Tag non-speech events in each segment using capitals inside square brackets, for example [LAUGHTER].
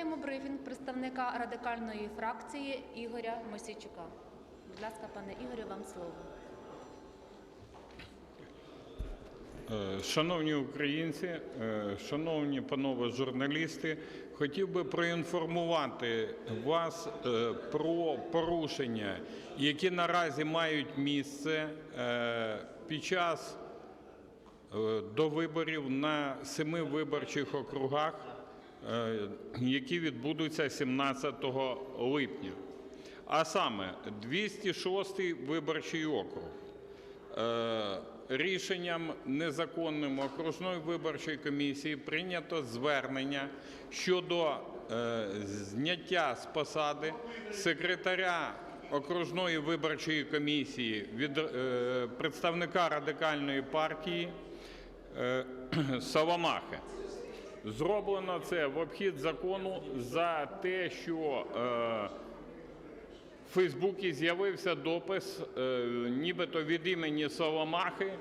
Маємо брифінг представника радикальної фракції Ігоря Мосійчука. Будь ласка, пане Ігорю, вам слово. Е, Шановні українці, е, шановні панове журналісти, хотів би проінформувати вас е, про порушення, які наразі мають місце під час до виборів на семи виборчих округах, які відбудуться 17 липня. А саме 206 виборчий округ. Е, Рішенням незаконним окружної виборчої комісії прийнято звернення щодо е, зняття з посади секретаря окружної виборчої комісії від е, представника радикальної партії е, [CLEARS THROAT] Соломахи. Зроблено це в обхід закону за те, що е, в Фейсбуці з'явився допис, е, нібито від імені Соломахи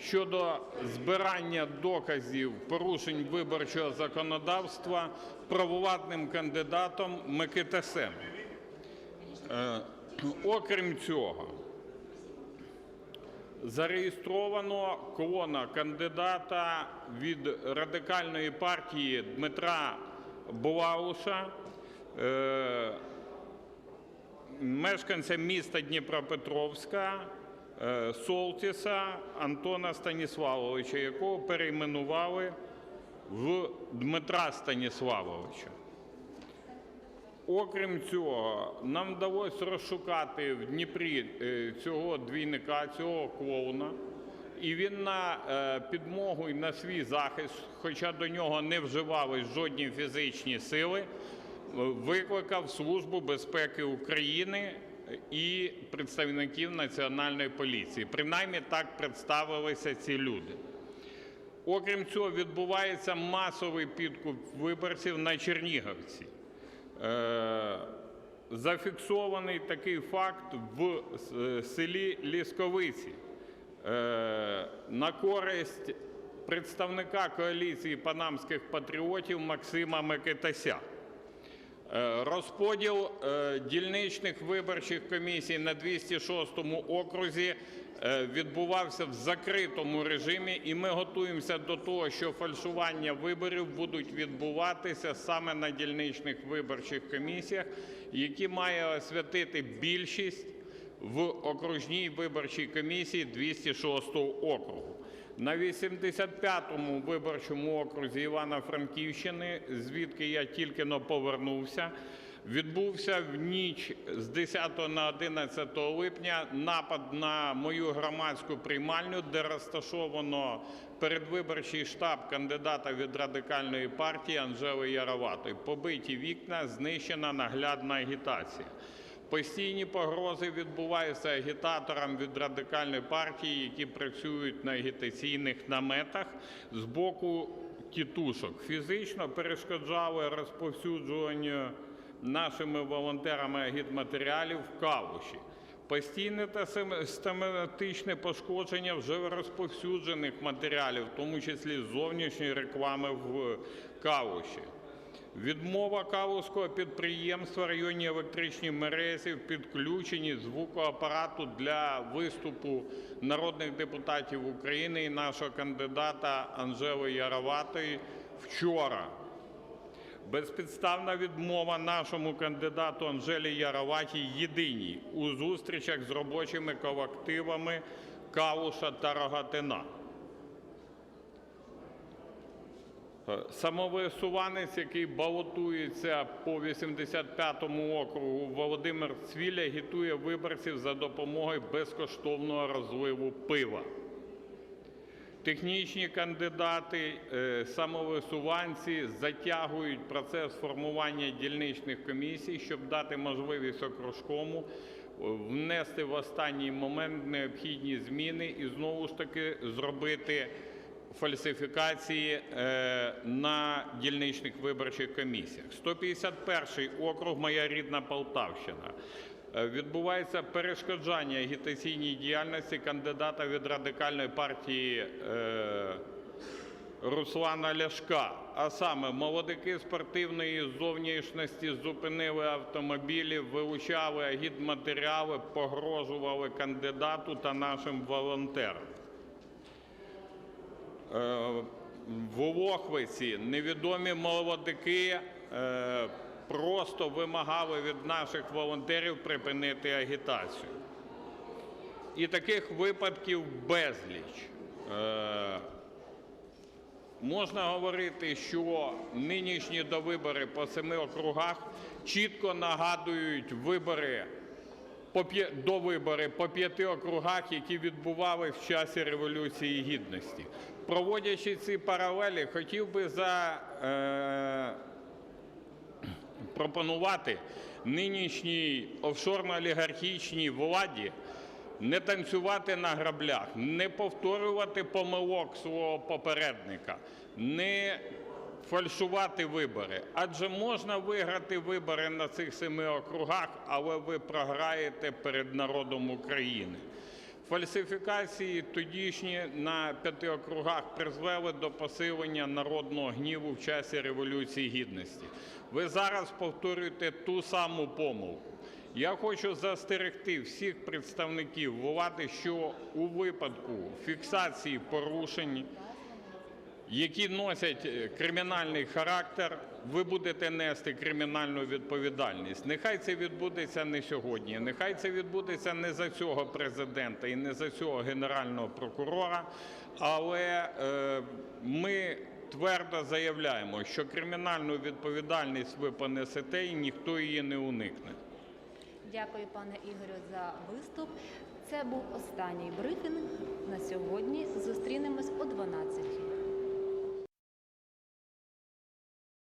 щодо збирання доказів порушень виборчого законодавства провладним кандидатом Микитасем. Е, окрім цього, зареєстровано колона кандидата від радикальної партії Дмитра Булауша. Е, мешканця міста Дніпропетровська е, Солтіса Антона Станіславовича, якого перейменували в Дмитра Станіславовича. Окрім цього, нам вдалося розшукати в Дніпрі е, цього двійника, цього клоуна. І він на е, підмогу і на свій захист, хоча до нього не вживались жодні фізичні сили, викликав Службу безпеки України і представників Національної поліції. Принаймні так представилися ці люди. Окрім цього, відбувається масовий підкуп виборців на Чернігівці. Е, Зафіксований такий факт в селі Лісковиці е, на користь представника коаліції панамських патріотів Максима Микитася. Е, Розподіл е, дільничних виборчих комісій на 206 окрузі е, відбувався в закритому режимі, і ми готуємося до того, що фальшування виборів будуть відбуватися саме на дільничних виборчих комісіях, які має освятити більшість в окружній виборчій комісії 206 округу. На 85-му виборчому окрузі Івано-Франківщини, звідки я тільки но повернувся, відбувся в ніч з 10 на 11 липня напад на мою громадську приймальню, де розташовано передвиборчий штаб кандидата від радикальної партії Анжели Яроватої. Побиті вікна, знищена наглядна агітація. Постійні погрози відбуваються агітаторам від радикальної партії, які працюють на агітаційних наметах з боку тітушок. Фізично перешкоджали розповсюджуванню нашими волонтерами агітматеріалів в Калуші. Постійне та систематичне пошкодження вже розповсюджених матеріалів, в тому числі зовнішньої реклами в Калуші. Відмова калузького підприємства районні електричні мережі в підключенні звукоапарату для виступу народних депутатів України і нашого кандидата Анжели Яроватої вчора. Безпідставна відмова нашому кандидату Анжелі Яроватій єдиній у зустрічах з робочими колективами Калуша та Рогатина. Е, Самовисуванець, який балотується по 85-му округу Володимир Цвіля, агітує виборців за допомогою безкоштовного розливу пива. Технічні кандидати, е, самовисуванці затягують процес формування дільничних комісій, щоб дати можливість окружкому е, внести в останній момент необхідні зміни і знову ж таки зробити фальсифікації е, на дільничних виборчих комісіях. 151 округ, моя рідна Полтавщина. Е, Відбувається перешкоджання агітаційній діяльності кандидата від радикальної партії е, Руслана Ляшка. А саме молодики спортивної зовнішності зупинили автомобілі, вилучали агітматеріали, погрожували кандидату та нашим волонтерам. Е, В Олохвиці невідомі молодики е, просто вимагали від наших волонтерів припинити агітацію. І таких випадків безліч. Е, Можна говорити, що нинішні довибори по семи округах чітко нагадують вибори до вибори по п'яти округах, які відбували в часі Революції Гідності. Проводячи ці паралелі, хотів би за, е, нинішній офшорно-олігархічній владі не танцювати на граблях, не повторювати помилок свого попередника, не фальшувати вибори. Адже можна виграти вибори на цих семи округах, але ви програєте перед народом України. Фальсифікації тодішні на п'яти округах призвели до посилення народного гніву в часі Революції Гідності. Ви зараз повторюєте ту саму помилку. Я хочу застерегти всіх представників влади, що у випадку фіксації порушень, які носять е, кримінальний характер, ви будете нести кримінальну відповідальність. Нехай це відбудеться не сьогодні, нехай це відбудеться не за цього президента і не за цього генерального прокурора, але е, ми твердо заявляємо, що кримінальну відповідальність ви понесете і ніхто її не уникне. Дякую, пане Ігорю, за виступ. Це був останній брифінг на сьогодні. Зустрінемось о 12.